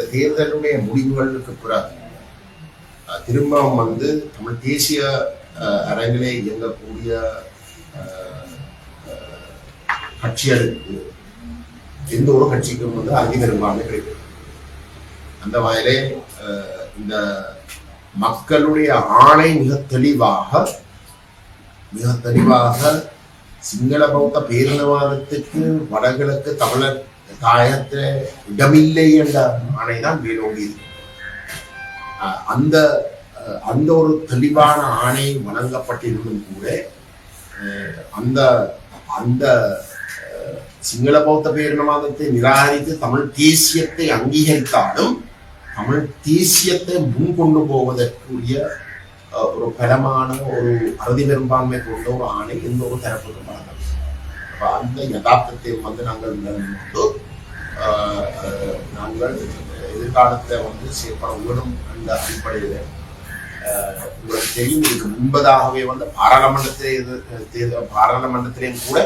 இந்த தேர்தலுடைய முடிவுகளுக்கு பிறகு திரும்பவும் வந்து தமிழ் தேசிய அஹ், அரங்கிலே இயங்கக்கூடிய கட்சிகளுக்கு எந்த ஒரு கட்சிக்கும் வந்து அதி பெரும்பான்மை அந்த வகையிலே இந்த மக்களுடைய ஆணை மிக தெளிவாக மிக தெளிவாக சிங்கள பௌத்த பேரினவாதத்துக்கு வடகிழக்கு தமிழர் தாயத்தில் இடமில்லை என்ற ஆணைதான் மேலோங்கி அந்த அஹ் அந்த ஒரு தெளிவான ஆணை வழங்கப்பட்டிருந்தும் கூட அஹ் அந்த அந்த அஹ், சிங்கள பௌத்த பேரினவாதத்தை நிராகரித்து தமிழ் தேசியத்தை அங்கீகரித்தாலும் தமிழ் தேசியத்தை முன் கொண்டு போவதற்குரிய ஒரு பலமான ஒரு அறுதி பெரும்பான்மை கொண்ட ஒரு ஆணை எந்த ஒரு தரப்புக்கு வழங்கவில்லை. அப்ப அந்த யதார்த்தத்தை வந்து நாங்கள் உணர்ந்து கொண்டு நாங்கள் எதிர்காலத்தை வந்து செயல்பட உடனும் என்ற அடிப்படையில் உங்களுக்கு தெரியும் இதுக்கு முன்பதாகவே வந்து பாராளுமன்றத்திலே தேர்தல் பாராளுமன்றத்திலேயும் கூட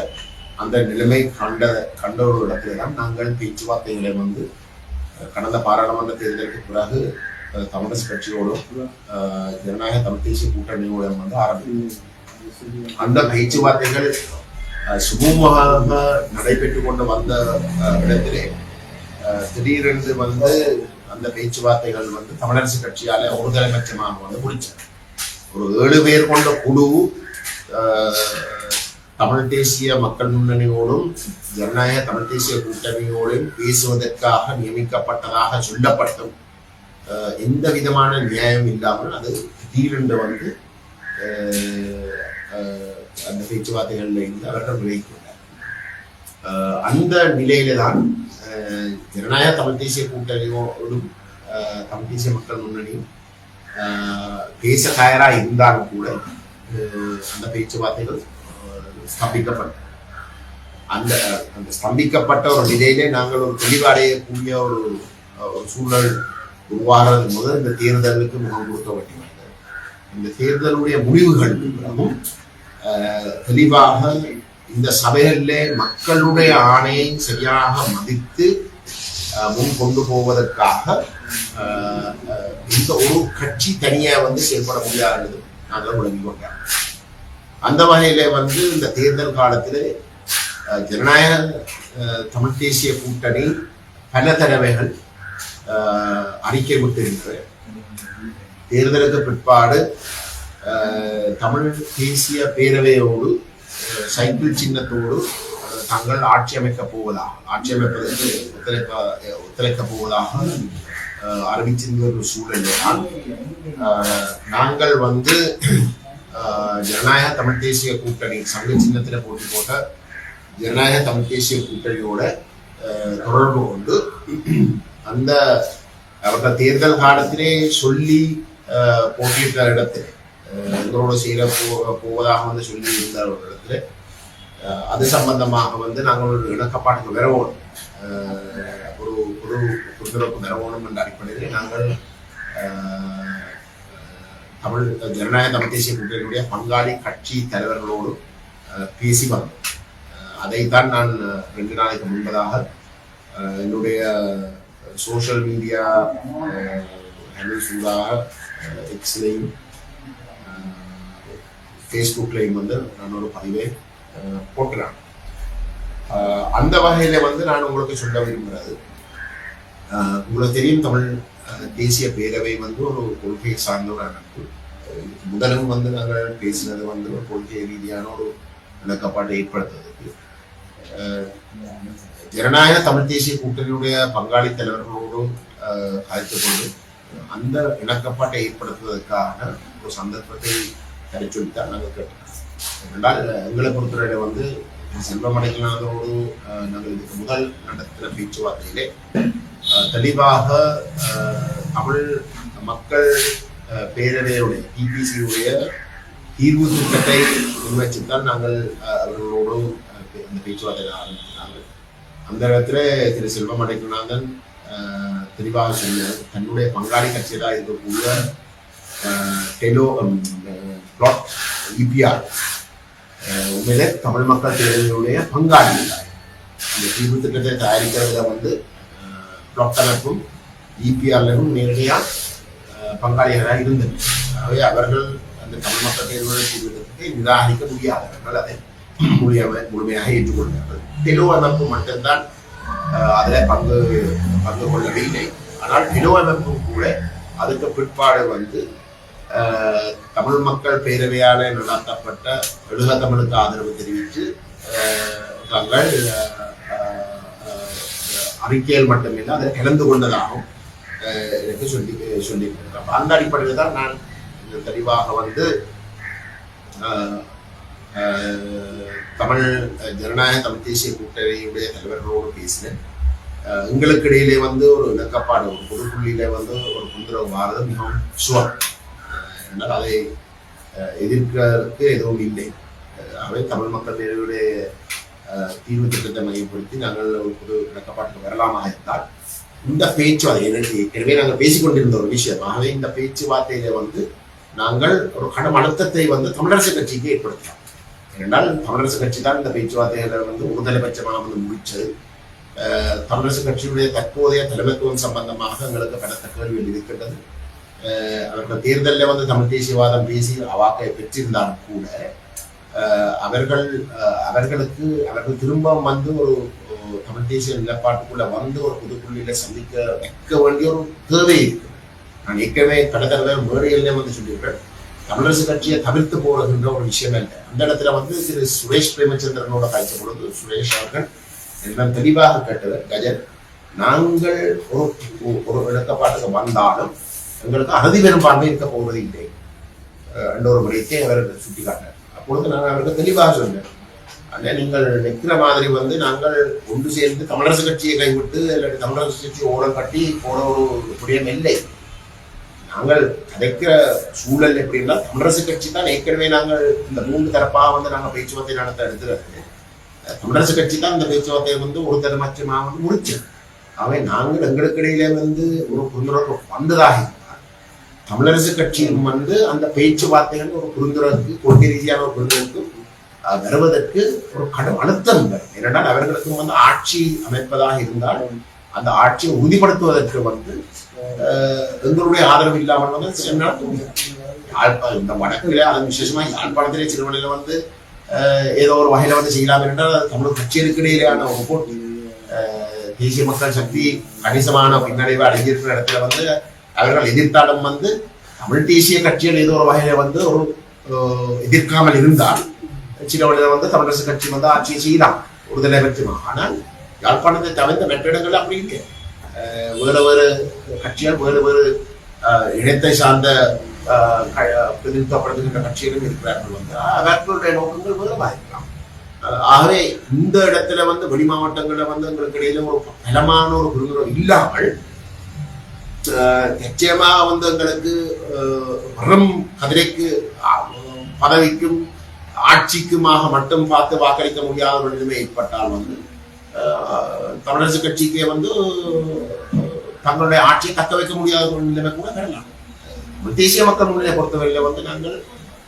அந்த நிலைமை கண்ட கண்ட ஒரு இடத்துல தான் நாங்கள் பேச்சுவார்த்தைகளை வந்து கடந்த பாராளுமன்ற தேர்தலுக்கு பிறகு அஹ், கட்சியோடும் ஜனநாயக தமிழ் தேசிய கூட்டணியோடும் வந்து ஆரம்பித்தோம். அந்த பேச்சுவார்த்தைகள் சுமூகமாக நடைபெற்று கொண்டு வந்த இடத்திலே திடீரென்று வந்து அந்த பேச்சுவார்த்தைகள் வந்து தமிழரசு கட்சியால ஒரு பட்சமாக வந்து முடிச்சார் ஒரு ஏழு பேர் கொண்ட குழு தமிழ் தேசிய மக்கள் முன்னணியோடும் ஜனநாயக தமிழ் தேசிய கூட்டணியோடும் பேசுவதற்காக நியமிக்கப்பட்டதாக சொல்லப்பட்டும். எந்த விதமான நியாயம் இல்லாமல் அது திடீரென்று வந்து அந்த பேச்சுவார்த்தைகளில் இருந்து அவர்கள் விலகிக்கொண்டார் அந்த நிலையில தான் ஜனநாயக தமிழ் தேசிய கூட்டணியோடும் தமிழ் தேசிய மக்கள் முன்னணியும் அஹ், பேச இருந்தாலும் கூட அந்த பேச்சுவார்த்தைகள் அஹ், ஸ்தம்பிக்கப்பட்டது அந்த அந்த ஸ்தம்பிக்கப்பட்ட ஒரு நிலையிலே நாங்கள் ஒரு தெளிவடையக்கூடிய ஒரு ஒரு சூழல் உருவாகிறது முதல் இந்த தேர்தலுக்கு முகம் கொடுக்க வேண்டியது வந்தது இந்த தேர்தலுடைய முடிவுகள் தெளிவாக இந்த சபையிலே மக்களுடைய ஆணையை சரியாக மதித்து முன் கொண்டு போவதற்காக இந்த ஒரு கட்சி தனியா வந்து செயல்பட முடியாது நாங்கள் விளங்கி கொண்டோம். அந்த வகையில வந்து இந்த தேர்தல் காலத்திலே ஜனநாயக தமிழ் தேசிய கூட்டணி பல தடவைகள் அறிக்கை விட்டிருக்கிறது தேர்தலுக்கு பிற்பாடு தமிழ் தேசிய பேரவையோடு சைக்கிள் சின்னத்தோடு தாங்கள் ஆட்சி அமைக்கப் போவதாக ஆட்சி அமைப்பதற்கு ஒத்துழைக்க ஒத்துழைக்கப் போவதாக அறிவிச்சிருந்த ஒரு சூழலில் நாங்கள் வந்து ஜனநாயக தமிழ் தேசிய கூட்டணி சங்க சின்னத்தில் போட்டி போட்ட ஜனநாயக தமிழ் தேசிய கூட்டணியோட தொடர்பு கொண்டு அந்த அவர்கள் தேர்தல் காலத்திலே சொல்லி போட்டியிட்ட இடத்துல எங்களோட சீர போ போவதாக வந்து சொல்லி இருந்தார் ஒரு இடத்துல. அது சம்பந்தமாக வந்து நாங்கள் ஒரு இணக்கப்பாட்டுக்கு வரவோம். ஒரு ஒரு புரிந்துணர்வு வரவோணும் என்ற அடிப்படையில் நாங்கள் தமிழ் ஜனநாயக தமிழ் தேசிய கூட்டணியுடைய பங்காளி கட்சி தலைவர்களோடு பேசி வந்தோம். அதைத்தான் நான் ரெண்டு நாளைக்கு முன்பதாக என்னுடைய சோஷியல் மீடியா ஹேண்டில்ஸ் எக்ஸ்லையும் ஃபேஸ்புக்லையும் வந்து நான் ஒரு பதிவை போட்டுறேன் அந்த வகையில வந்து நான் உங்களுக்கு சொல்ல விரும்புகிறது உங்களுக்கு தெரியும் தமிழ் தேசிய பேரவை வந்து ஒரு கொள்கையை சார்ந்த ஒரு அமைப்பு. முதலும் வந்து நாங்கள் பேசினது வந்து ஒரு கொள்கை ரீதியான ஒரு விளக்கப்பாட்டை ஏற்படுத்துவதற்கு ஜனநாயக தமிழ் தேசிய கூட்டணியுடைய பங்காளி தலைவர்களோடு அழைத்து கொண்டு அந்த இணக்கப்பாட்டை ஏற்படுத்துவதற்கான ஒரு சந்தர்ப்பத்தை கிடைச்சொல்லித்தான் நாங்கள் கேட்டோம் என்றால் எங்களை பொறுத்தவரை வந்து செல்வமடைகளானதோடு நாங்கள் இதுக்கு முதல் நடத்தின பேச்சுவார்த்தையிலே தெளிவாக தமிழ் மக்கள் பேரவையுடைய டிபிசியுடைய தீர்வு திட்டத்தை முன்வச்சுத்தான் நாங்கள் அவர்களோடு அந்த பேச்சுவார்த்தை ஆரம்பித்தாங்க அந்த இடத்துல திரு செல்வம் அடைக்கநாதன் தெளிவாக சொன்னார் தன்னுடைய பங்காளி கட்சியாக இருக்கக்கூடிய டெலோ பிளாட் இபிஆர் eh, உண்மையிலே தமிழ் மக்கள் தேர்தலுடைய பங்காளி அந்த இந்த தீர்வு திட்டத்தை தயாரிக்கிறதுல வந்து eh, பிளாட் அமைப்பும் இபிஆர்லும் நேரடியாக eh, பங்காளிகளாக இருந்தது ஆகவே அவர்கள் அந்த தமிழ் மக்கள் தேர்தல் தீர்வு திட்டத்தை நிராகரிக்க முடியாதவர்கள் அதை முழுமையாக முழுமையாக ஏற்றுக்கொண்டார்கள். தெலுங்கு அமைப்பு மட்டும்தான் அதில் பங்கு பங்கு கொள்ளவில்லை. ஆனால் தெலுங்கு அமைப்பு கூட அதுக்கு பிற்பாடு வந்து தமிழ் மக்கள் பேரவையால் நடத்தப்பட்ட எழுக தமிழுக்கு ஆதரவு தெரிவித்து அஹ், தாங்கள் அறிக்கையில் மட்டுமில்லை அதை கலந்து கொண்டதாகவும் எனக்கு சொல்லி சொல்லி அந்த அடிப்படையில் தான் நான் தெளிவாக வந்து தமிழ் ஜனநாயக தமிழ் தேசிய கூட்டணியுடைய தலைவர்களோடு பேசினேன். எங்களுக்கு இடையிலே வந்து ஒரு இணக்கப்பாடு ஒரு பொதுப்புள்ளியில வந்து ஒரு தொந்தரவு மாறுறது மிகவும் சுவர் என்றால் அதை அஹ், எதிர்க்கிறதுக்கு எதுவும் இல்லை. அவை ஆகவே தமிழ் மக்கள் பேரவையுடைய தீர்வு திட்டத்தை மையப்படுத்தி நாங்கள் ஒரு புது இணக்கப்பாட்டுக்கு வரலாமாக இருந்தால் இந்த பேச்சுவார்த்தை எனக்கு ஏற்கனவே நாங்கள் பேசிக்கொண்டிருந்த ஒரு விஷயம். ஆகவே இந்த பேச்சுவார்த்தையில வந்து நாங்கள் ஒரு கடும் அழுத்தத்தை வந்து தமிழரசு கட்சிக்கு ஏற்படுத்தலாம் ஏனென்றால் தமிழரசு கட்சி தான் இந்த பேச்சுவார்த்தைகளை வந்து ஒருதலைபட்சமாக வந்து முடிச்சது தமிழரசு கட்சியுடைய தற்போதைய தலைமைத்துவம் சம்பந்தமாக எங்களுக்கு பலத்த கேள்விகள் இருக்கின்றது. அவர்கள் தேர்தலில் வந்து தமிழ் தேசியவாதம் பேசி வாக்கை பெற்றிருந்தாலும் கூட அவர்கள் அஹ், அவர்களுக்கு அவர்கள் திரும்ப வந்து ஒரு தமிழ் தேசிய நிலப்பாட்டுக்குள்ள வந்து ஒரு புதுப்புள்ளியில சந்திக்க வைக்க வேண்டிய ஒரு தேவை இருக்கு நான் ஏற்கனவே கடந்த மேடையிலே வந்து சொல்லியிருக்கேன் தமிழரசு கட்சியை தவிர்த்து போறதுன்ற ஒரு விஷயம் இல்லை அந்த இடத்துல வந்து திரு சுரேஷ் பிரேமச்சந்திரனோட காய்ச்ச பொழுது சுரேஷ் அவர்கள் என்ன தெளிவாக கேட்டவர் கஜன் நாங்கள் ஒரு ஒரு விளக்கப்பாட்டுக்கு வந்தாலும் எங்களுக்கு அறுதி பெரும்பான்மை இருக்க போவது இல்லை அஹ் என்ற ஒரு முறையத்தை அவர் சுட்டிக்காட்டினார். அப்பொழுது நான் அவருக்கு தெளிவாக சொன்னேன். அண்ணா நீங்கள் நிற்கிற மாதிரி வந்து நாங்கள் ஒன்று சேர்ந்து தமிழரசு கட்சியை கைவிட்டு இல்லாட்டி தமிழரசு கட்சி ஓரம் கட்டி போன ஒரு விடயம் இல்லை. நாங்கள் கதைக்கிற சூழல் எப்படின்னா தமிழரசு கட்சி தான் ஏற்கனவே நாங்கள் இந்த மூன்று தரப்பாக வந்து நாங்கள் பேச்சுவார்த்தை நடத்த எடுத்துறது தமிழரசு கட்சி தான் இந்த பேச்சுவார்த்தையை வந்து ஒரு தரமச்சமாக வந்து முடிச்சு அவை நாங்கள் எங்களுக்கு இடையிலே வந்து ஒரு புரிந்துணர்வு வந்ததாக தமிழரசு கட்சியும் வந்து அந்த பேச்சுவார்த்தைகள் ஒரு புரிந்துணர்வுக்கு கொள்கை ரீதியான ஒரு புரிந்துணர்வுக்கு வருவதற்கு ஒரு கடும் அழுத்தம் வரும் ஏனென்றால் அவர்களுக்கும் வந்து ஆட்சி அமைப்பதாக இருந்தால் அந்த ஆட்சியை உறுதிப்படுத்துவதற்கு வந்து எங்களுடைய ஆதரவு இல்லாமல் வந்து சில நாள் இந்த வடக்குல அது விசேஷமா யாழ்ப்பாணத்திலே சிறுவனையில் வந்து ஏதோ ஒரு வகையில் வந்து செய்யலாம் என்றால் அது தமிழ் கட்சிகளுக்கு இடையிலான ஒரு போட்டி தேசிய மக்கள் சக்தி கணிசமான பின்னடைவு அடைஞ்சிருக்கிற இடத்துல வந்து அவர்கள் எதிர்த்தாலும் வந்து தமிழ் தேசிய கட்சிகள் ஏதோ ஒரு வகையில வந்து ஒரு எதிர்க்காமல் இருந்தால் சில வழியில வந்து தமிழரசு கட்சி வந்து ஆட்சியை செய்யலாம். ஒருதலை பட்சமா ஆனால் யாழ்ப்பாணத்தை தவிர்த்த மற்ற இடங்கள் அப்படி இல்லை. வேறு வேறு கட்சிகள் வேறு வேறு இனத்தை சார்ந்த க- பிரதிநிதித்துவப்படுத்துகின்ற கட்சிகளும் இருக்கிறார்கள் வந்து அவர்களுடைய நோக்கங்கள் வேறுமா இருக்கலாம். ஆகவே இந்த இடத்துல வந்து வெளி மாவட்டங்களில் வந்து எங்களுக்கு இடையில ஒரு பலமான ஒரு புரிந்துணர்வு இல்லாமல் நிச்சயமாக வந்து எங்களுக்கு அஹ், வரும் கதிரைக்கு பதவிக்கும் ஆட்சிக்குமாக மட்டும் பார்த்து வாக்களிக்க முடியாத ஒரு நிலைமை ஏற்பட்டால் வந்து தமிழரசு கட்சிக்கே வந்து தங்களுடைய ஆட்சியை தக்க வைக்க முடியாத ஒரு நிலைமை கூட வரலாம். தேசிய மக்கள் முன்னிலை பொறுத்தவரையில வந்து நாங்கள்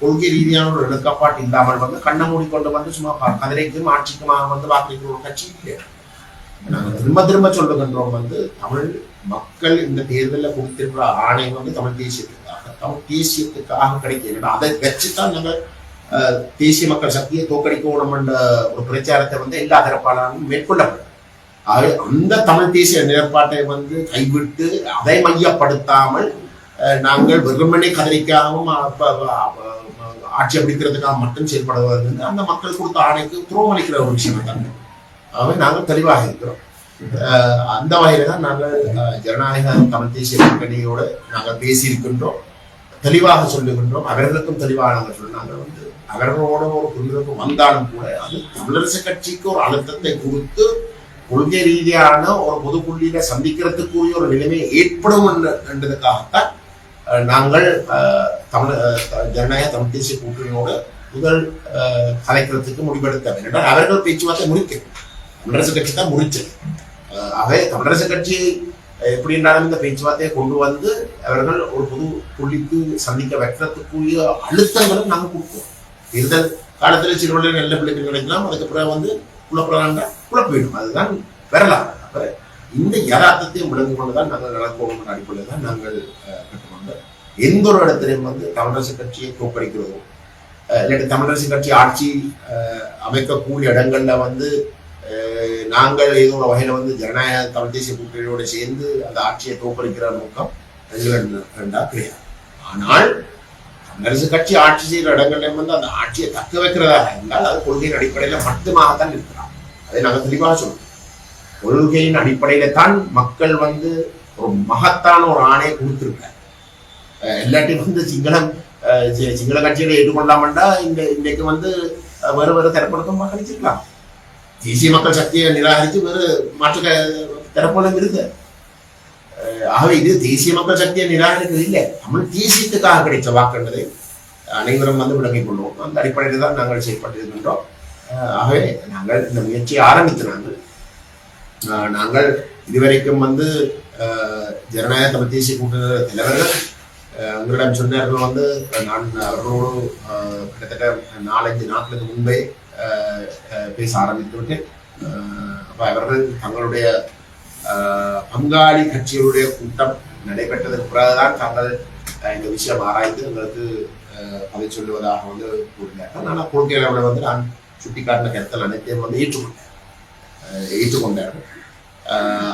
கொள்கை ரீதியான ஒரு இணக்கப்பாட்டு இல்லாமல் வந்து கண்ணை மூடிக்கொண்டு வந்து சும்மா கதிரைக்கும் ஆட்சிக்குமாக வந்து வாக்களிக்கிற ஒரு கட்சி இல்லை நாங்கள் திரும்ப திரும்ப சொல்லுகின்றோம் வந்து தமிழ் மக்கள் இந்த தேர்தலில் கொடுத்திருக்கிற ஆணையம் வந்து தமிழ் தேசியத்துக்காக தமிழ் தேசியத்துக்காக கிடைக்கிறது அதை வச்சுதான் நாங்கள் தேசிய மக்கள் சக்தியை தோக்கடிக்கணும் என்ற ஒரு பிரச்சாரத்தை வந்து எல்லா தரப்பாளரும் மேற்கொள்ளப்படும். அது அந்த தமிழ் தேசிய நிலைப்பாட்டை வந்து கைவிட்டு அதை மையப்படுத்தாமல் நாங்கள் வெறுமனே கதறிக்காகவும் ஆட்சி பிடிக்கிறதுக்காக மட்டும் செயல்படுவது அந்த மக்கள் கொடுத்த ஆணைக்கு துரோகமளிக்கிற ஒரு விஷயம் தான் ஆகவே நாங்கள் தெளிவாக இருக்கிறோம். அந்த வகையில தான் நாங்கள் ஜனநாயக தமிழ் தேசிய கூட்டணியோடு நாங்கள் பேசியிருக்கின்றோம் தெளிவாக சொல்லுகின்றோம் அவர்களுக்கும் தெளிவாக நாங்கள் சொல்ல வந்து அவர்களோட ஒரு புரிதலுக்கு வந்தாலும் கூட அது தமிழரசு கட்சிக்கு ஒரு அழுத்தத்தை கொடுத்து கொள்கை ரீதியான ஒரு பொது புள்ளியில சந்திக்கிறதுக்குரிய ஒரு நிலைமை ஏற்படும் என்றதுக்காகத்தான் அஹ், நாங்கள் அஹ், தமிழ் அஹ், ஜனநாயக தமிழ் தேசிய கூட்டணியோடு முதல் அஹ், கலைக்கிறதுக்கு முடிவெடுத்த என்றால் அவர்கள் பேச்சுவார்த்தை முடிக்க தமிழரசு கட்சி தான் முடிச்சது ஆகவே தமிழரசு கட்சி எப்படி இருந்தாலும் இந்த பேச்சுவார்த்தையை கொண்டு வந்து அவர்கள் ஒரு பொது புள்ளிக்கு சந்திக்க வைக்கிறதுக்குரிய அழுத்தங்களும் நாங்கள் கொடுப்போம். தேர்தல் காலத்தில் சிறுவர்கள் நல்ல பிள்ளைகள் கிடைக்கலாம் அதுக்கப்புறம் வந்து குழப்பறாங்க குழப்பிடும் அதுதான் வரலாம் அப்புறம் இந்த யதார்த்தத்தையும் விளங்கு கொண்டுதான் நாங்கள் நடக்கணும் அடிப்படையில் தான் நாங்கள் கட்டுக்கொண்டோம் கற்றுக்கொண்டோம் எந்த ஒரு இடத்திலையும் வந்து தமிழரசு கட்சியை தோற்கடிக்கிறதோ இல்லாட்டி தமிழரசு கட்சி ஆட்சி அமைக்கக்கூடிய இடங்கள்ல வந்து நாங்கள் ஏதோ ஒரு வகையில வந்து ஜனநாயக தமிழ் தேசிய கூட்டணியோடு சேர்ந்து அந்த ஆட்சியை தோற்கடிக்கிற நோக்கம் எங்களா கிடையாது. ஆனால் அரசு கட்சி ஆட்சி செய்கிற இடங்கள்ல வந்து அந்த ஆட்சியை தக்க வைக்கிறதாக இருந்தால் அது கொள்கையின் அடிப்படையில மட்டுமாகத்தான் இருக்கிறார். அதை நாங்கள் தெளிவாக சொல்றோம். கொள்கையின் அடிப்படையில தான் மக்கள் வந்து ஒரு மகத்தான ஒரு ஆணையை கொடுத்துருக்கார் அஹ் வந்து சிங்களம் சிங்கள கட்சிகளை ஏற்றுக்கொள்ளாமண்டா இந்த இன்றைக்கு வந்து வேறு வேறு தரப்படுத்தமாக வாக்களிச்சிருக்கலாம். தேசிய மக்கள் சக்தியை நிராகரித்து வேறு மாற்று க- இருக்கு. ஆகவே இது தேசிய மக்கள் சக்தியை நிராகரிக்கிறது இல்லை. தமிழ் தேசியத்துக்காக கிடைத்த வாக்குன்றதை அனைவரும் வந்து விளங்கிக் கொள்வோம். அந்த அடிப்படையில் தான் நாங்கள் செயல்பட்டிருக்கின்றோம் ஆகவே நாங்கள் இந்த முயற்சியை ஆரம்பித்து நாங்கள் நாங்கள் இதுவரைக்கும் வந்து ஜனநாயக தமிழ் தேசிய கூட்டணி தலைவர்கள் உங்களிடம் சொன்னார்கள் வந்து நான் அவர்களோடு கிட்டத்தட்ட நாலஞ்சு நாட்களுக்கு முன்பே பேச ஆரம்பித்து விட்டு அஹ், அவர்கள் தங்களுடைய பங்காளி கட்சிகளுடைய கூட்டம் நடைபெற்றதற்கு பிறகுதான் தாங்கள் இந்த விஷயம் ஆராய்ந்து எங்களுக்கு அஹ், அதை சொல்லுவதாக வந்து கூறினார்கள். ஆனால் கொள்கை அளவில் வந்து நான் சுட்டிக்காட்டின கருத்தல் அனைத்தையும் வந்து ஏற்றுக்கொண்டேன். ஏற்றுக்கொண்டார்கள்.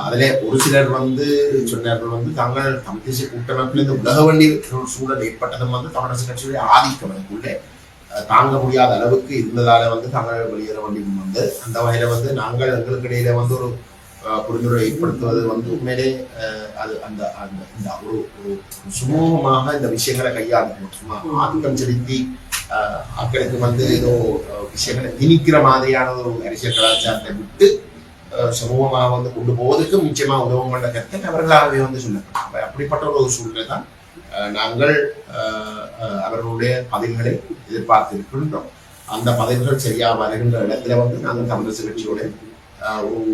அதிலே ஒரு சிலர் வந்து சொன்னார்கள் வந்து தாங்கள் தமிழ் தேசிய கூட்டமைப்பில் இந்த உலக வண்டி சூழல் ஏற்பட்டதும் வந்து தமிழரசு கட்சியுடைய ஆதிக்கம் அதுக்குள்ளே. தாங்க முடியாத அளவுக்கு இருந்ததால வந்து தாங்கள் வெளியேற வேண்டியும் வந்து. அந்த வகையில வந்து நாங்கள் எங்களுக்கு இடையில வந்து ஒரு புரிந்துரை ஏற்படுத்துவது வந்து உண்மையிலே அது அந்த அந்த இந்த ஒரு ஒரு சுமூகமாக இந்த விஷயங்களை கையாளணும் சும்மா ஆதிக்கம் செலுத்தி மக்களுக்கு வந்து ஏதோ விஷயங்களை திணிக்கிற மாதிரியான ஒரு அரசியல் கலாச்சாரத்தை விட்டு சமூகமாக வந்து கொண்டு போவதற்கு நிச்சயமா உதவும் கொண்ட கருத்தை அவர்களாகவே வந்து சொல்லப்பட்டாங்க. அப்படிப்பட்ட ஒரு சூழ்நிலை தான் நாங்கள் அவர்களுடைய பதில்களை எதிர்பார்த்திருக்கின்றோம். அந்த பதில்கள் சரியா வருகின்ற இடத்துல வந்து நாங்கள் தமிழரசு கட்சியோட அஹ், ஒரு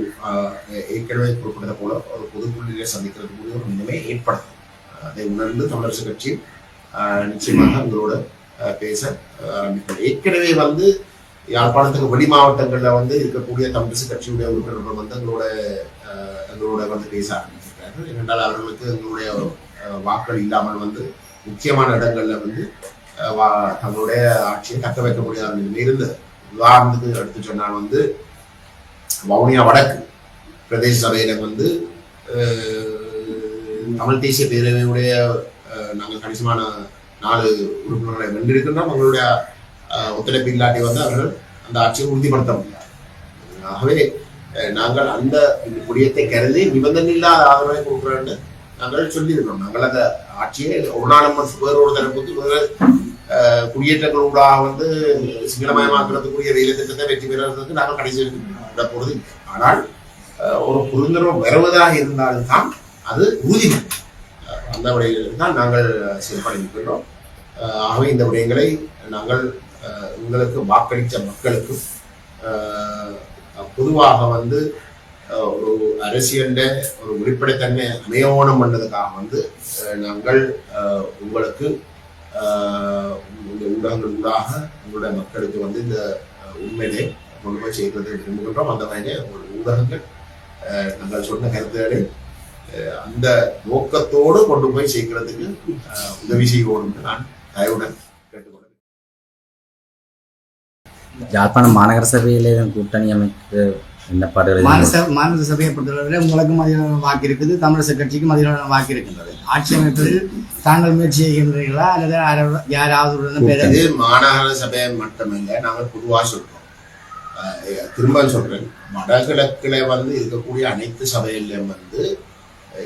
ஏற்கனவே குறிப்பிட்டது போல ஒரு பொதுக்குழுவை சந்திக்கிறதுக்குரிய ஒரு நிலைமை ஏற்படுத்தும் அதை உணர்ந்து தமிழரசு கட்சி அஹ், நிச்சயமாக உங்களோட பேச ஆரம்பிக்கும். ஏற்கனவே வந்து யாழ்ப்பாணத்துக்கு வெளி மாவட்டங்களில் வந்து இருக்கக்கூடிய தமிழரசு கட்சியுடைய உறுப்பினர்கள் வந்து எங்களோட எங்களோட வந்து பேச ஆரம்பிச்சிருக்காரு. ஏனென்றால் அவர்களுக்கு எங்களுடைய வாக்கள் இல்லாமல் வந்து முக்கியமான இடங்கள்ல வந்து வா- தங்களுடைய ஆட்சியை தக்க வைக்க முடியாத நிலைமை இருந்தது உதாரணத்துக்கு எடுத்து சொன்னால் வந்து வவுனியா வடக்கு பிரதேச சபையில வந்து தமிழ் தேசிய பேரவையுடைய நாங்கள் கணிசமான நாலு உறுப்பினர்களை வென்றிருக்கின்றோம். அவங்களுடைய ஒத்துழைப்பு இல்லாட்டி வந்து அவர்கள் அந்த ஆட்சியை உறுதிப்படுத்த முடியாது. ஆகவே நாங்கள் அந்த குடியத்தை கருதி நிபந்தனை இல்லாத ஆதரவை கொடுக்குறோன்னு நாங்கள் சொல்லியிருக்கிறோம். நாங்கள் அந்த ஆட்சியை ஒரு நாளும் வேறு ஒரு தரப்புக்கு வேறு அஹ், வந்து சிங்களமயமாக்குறதுக்குரிய ரயில் திட்டத்தை வெற்றி பெறுறதுக்கு நாங்கள் கடைசி வரைக்கும் போறது ஆனால் ஒரு புரிந்துணர்வு வருவதாக இருந்தால்தான் அது உறுதி அந்த விடயங்களுக்கு தான் நாங்கள் செயல்படுகின்றோம் அஹ், ஆகவே இந்த விடயங்களை நாங்கள் அஹ், உங்களுக்கு வாக்களித்த மக்களுக்கு பொதுவாக வந்து ஒரு அரசியல்ல ஒரு வெளிப்படைத்தன்மை அமையோணம் பண்ணதுக்காக வந்து நாங்கள் உங்களுக்கு இந்த ஊடகங்கள் ஊடாக உங்களுடைய மக்களுக்கு வந்து இந்த உண்மையிலே கொண்டு போய் செய்கிறது விரும்புகின்றோம். அந்த வகையிலே ஒரு ஊடகங்கள் நாங்கள் சொன்ன கருத்துக்களை அந்த நோக்கத்தோடு கொண்டு போய் சேர்க்கிறதுக்கு உதவி செய்வோம் நான் தயவுடன் கேட்டுக்கொள்கிறேன். யாழ்ப்பாணம் மாநகர சபையிலே கூட்டணி அமைக்க எண்ணப்பாடுகள் மாநில மாநில சபையை பொறுத்தளவில் உங்களுக்கும் அதிகமான வாக்கு இருக்குது தமிழரசு கட்சிக்கும் அதிகமான வாக்கு இருக்கின்றது. ஆட்சி அமைப்பதில் தாங்கள் முயற்சி செய்கின்றீர்களா? அல்லது யாரோ- யாராவது மாநகர சபை மட்டுமல்ல நாங்கள் பொதுவா சொல்றோம். திரும்ப சொல்றேன். வடகிழக்குல வந்து இருக்கக்கூடிய அனைத்து சபையிலும் வந்து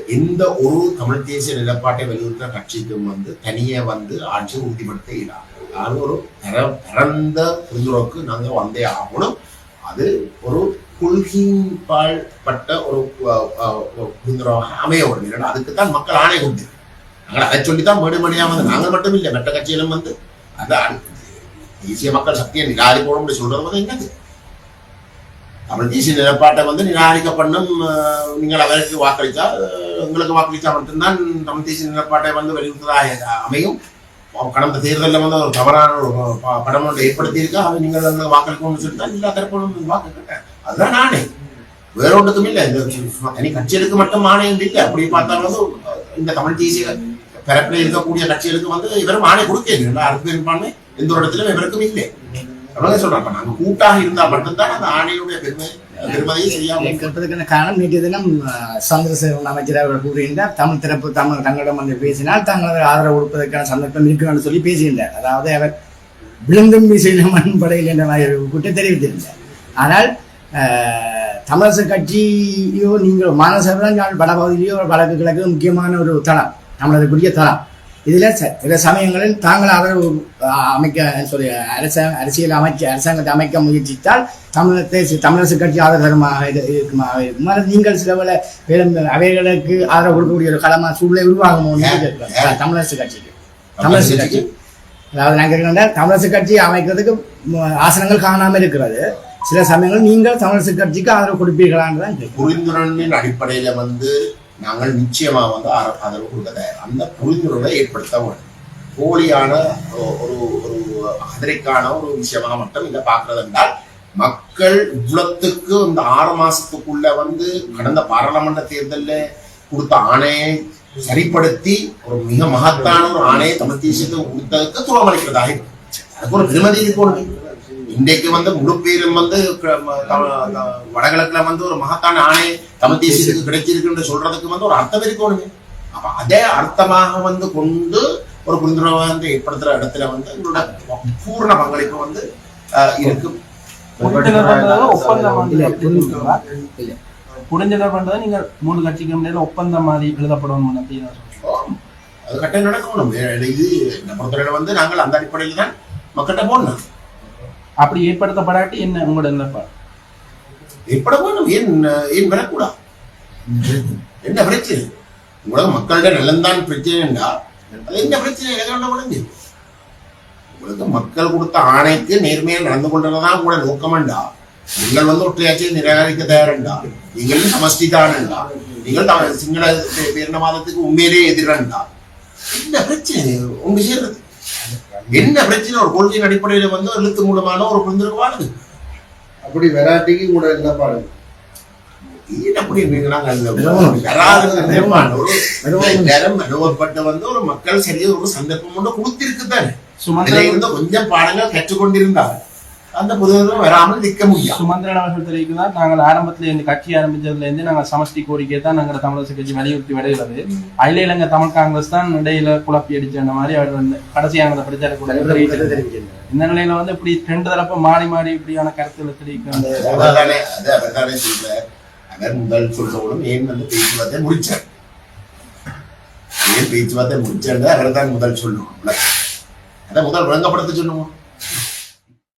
எந்த ஒரு தமிழ் தேசிய நிலப்பாட்டை வலியுறுத்துற கட்சிக்கும் வந்து தனியே வந்து ஆட்சியை உறுதிப்படுத்த இயலாது. அது ஒரு பர பரந்த புரிந்துணர்வுக்கு நாங்கள் வந்தே ஆகணும். அது ஒரு கொள்கையின்பால் பட்ட ஒரு அஹ், ஒரு நிலை அமைய இல்லைன்னா அதுக்கு தான் மக்கள் ஆணை கொண்டு. நாங்கள் அதை சொல்லித்தான் மேடு வந்து நாங்கள் மட்டும் இல்லை மற்ற கட்சியிலும் வந்து. அதான் தேசிய மக்கள் சக்தியை நிராகரிக்கணும் சொல்றது வந்து என்னது? தமிழ் தேசிய நிலப்பாட்டை வந்து நிராகரிக்கப்படணும் நீங்கள் அவருக்கு வாக்களித்தா உங்களுக்கு வாக்களித்தா மட்டும்தான் தமிழ் தேசிய நிலப்பாட்டை வந்து வலியுறுத்ததாக அமையும். கடந்த தேர்தலில் வந்து ஒரு தவறான ஒரு படம் ஒன்று ஏற்படுத்தியிருக்கா அதை நீங்கள் வந்து வாக்களிக்கணும்னு சொல்லிட்டு எல்லா தரப்பும் வாக்கு கேட்டேன் அதுதான் நானே. வேற ஒன்றுக்கும் இல்லை. தனி கட்சிகளுக்கு மட்டும் ஆணையம் இல்லை. அப்படி பார்த்தாலும் இந்த தமிழ் தேசிய பிறப்பில் இருக்கக்கூடிய கட்சிகளுக்கு வந்து இவரும் ஆணை கொடுக்க அரசு பெரும்பான்மை எந்த ஒரு இடத்திலும் இவருக்கும் இல்லை. அவ்வளவு சொல்றாங்க நாங்க கூட்டாக இருந்தா மட்டும்தான் அந்த ஆணையுடைய பெருமை கேட்பதற்கான காரணம்? நேற்றைய தினம் சந்திரசேகரன் அமைச்சர் அவர்கள் கூறுகின்றார் தமிழ் திறப்பு தமிழ் தங்களிடம் வந்து பேசினால் தங்களது ஆதரவு கொடுப்பதற்கான சந்தர்ப்பம் இருக்குன்னு சொல்லி பேசியிருந்தார். அதாவது அவர் விழுந்தும் வீசின மண் படையில் என்ற மாதிரி ஒரு கூட்டம் தெரிவித்திருந்தார். ஆனால் தமிழரசு கட்சியோ நீங்கள் மாநசபைதான் யாழ் வடபகுதியிலேயோ வடக்கு கிழக்கு முக்கியமான ஒரு தளம் தமிழருக்குரிய தளம். இதில் சில சமயங்களில் தாங்கள் ஆதரவு அமைக்க சொல்லி அரச அரசியல் அமைச்ச அரசாங்கத்தை அமைக்க முயற்சித்தால் தமிழத்தை தமிழரசு கட்சி ஆதரவமாக இது- இருக்குமாக இருக்கும். ஆனால் நீங்கள் சில வேளை வேலும் அவைகளுக்கு ஆதரவு கொடுக்கக்கூடிய ஒரு களமா சூழ்நிலை உருவாகுமோ. தமிழரசு கட்சிக்கு. தமிழரசு கட்சி. அதாவது நான் கேட்கிறேன் தமிழரசு கட்சி அமைக்கிறதுக்கு ஆசனங்கள் காணாமல் இருக்கிறது. சில சமயங்கள் நீங்கள் தமிழரசு கட்சிக்கு ஆதரவு கொடுப்பீர்களான்னு தான் புரிந்துணர்வின் அடிப்படையில வந்து நாங்கள் நிச்சயமா வந்து ஆதரவு கொடுக்க அந்த புரிந்துணர்வை ஏற்படுத்த வேண்டும். போலியான ஒரு ஒரு அதிரைக்கான ஒரு விஷயமாக மட்டும் இதை பார்க்கறது என்றால் மக்கள் இவ்வளத்துக்கு இந்த ஆறு மாசத்துக்குள்ள வந்து கடந்த பாராளுமன்ற தேர்தலில் கொடுத்த ஆணையை சரிப்படுத்தி ஒரு மிக மகத்தான ஒரு ஆணையை தமிழ் தேசியத்துக்கு கொடுத்ததுக்கு துரோகமளிக்கிறதாக இருக்கும் அதுக்கு ஒரு பெருமதி இருக்கணும் இன்றைக்கு வந்து முழு பேரும் வந்து வடகிழக்குல வந்து ஒரு மகத்தான ஆணை தமிழ் தேசியத்துக்கு கிடைச்சிருக்குன்னு சொல்றதுக்கு வந்து ஒரு அர்த்தம் இருக்கணுமே. அப்ப அதே அர்த்தமாக வந்து கொண்டு ஒரு புரிந்துணர்வை வந்து ஏற்படுத்துற இடத்துல வந்து எங்களோட பூர்ண பங்களிப்பு வந்து இருக்கு. புரிந்துணர்வு பண்றது நீங்க மூணு கட்சிக்கு முன்னாடி ஒப்பந்தம் மாதிரி எழுதப்படணும் அப்படின்னு. அது கட்டாயம் நடக்கணும் இது நம்ம வந்து நாங்கள் அந்த அடிப்படையில் தான் மக்கள்கிட்ட போடணும் அப்படி ஏற்படுத்தப்படாட்டி என்ன உங்களோட நிலைப்பாடு ஏற்பட வேணும் ஏன் ஏன் வரக்கூடா என்ன பிரச்சனை? உங்களுக்கு மக்களிட நலன்தான் பிரச்சனைண்டா அது என்ன பிரச்சனை? எனக்கு உடஞ்சு உங்களுக்கு மக்கள் கொடுத்த ஆணைக்கு நேர்மையா நடந்து கொண்டதான் கூட நோக்கமண்டா நீங்கள் வந்து ஒற்றையாட்சியை நிராகரிக்க தயாரண்டா நீங்கள் சமஷ்டி தானண்டா நீங்கள் தமிழ் சிங்கள பேரினவாதத்துக்கு உண்மையிலேயே எதிரண்டா என்ன பிரச்சனை? உங்க சேர்றது என்ன பிரச்சனை ஒரு கொள்கையின் அடிப்படையில வந்து எழுத்து மூலமான ஒரு புரிந்துருவானது அப்படி வெராட்டிக்கு கூட. ஒரு நிறுவனம். நேரம் அனுபவப்பட்ட வந்து ஒரு மக்கள் சரியா ஒரு சந்தர்ப்பம் ஒன்று கொடுத்திருக்கு தானே கொஞ்சம் பாடங்கள் கற்றுக்கொண்டிருந்தாங்க அந்த புதுவரும் வராமல் நிற்க முடியாது சுமந்திரன் அவர்கள் தெரிவிக்கிறார் நாங்கள் ஆரம்பத்துல இந்த கட்சி ஆரம்பிச்சதுல இருந்து நாங்கள் சமஷ்டி கோரிக்கை தான் நாங்கள் தமிழரசு கட்சி வலியுறுத்தி வருகிறது. அகில இலங்கை தமிழ் காங்கிரஸ் தான் இடையில குழப்பி அடிச்ச அந்த மாதிரி அவர் வந்து கடைசியான பிரச்சார கூட தெரிவித்திருந்தார். இந்த நிலையில வந்து இப்படி ரெண்டு தரப்பு மாறி மாறி இப்படியான கருத்துக்களை தெரிவிக்கிறாங்க அதானே அவர் முதல் சொல்றவங்களும் ஏன் வந்து பேச்சுவார்த்தை முடிச்சார்? ஏன் பேச்சுவார்த்தை முடிச்சார் அவர் தான் முதல் சொல்லணும் அதை முதல் விளங்கப்படுத்த சொல்லுவோம்.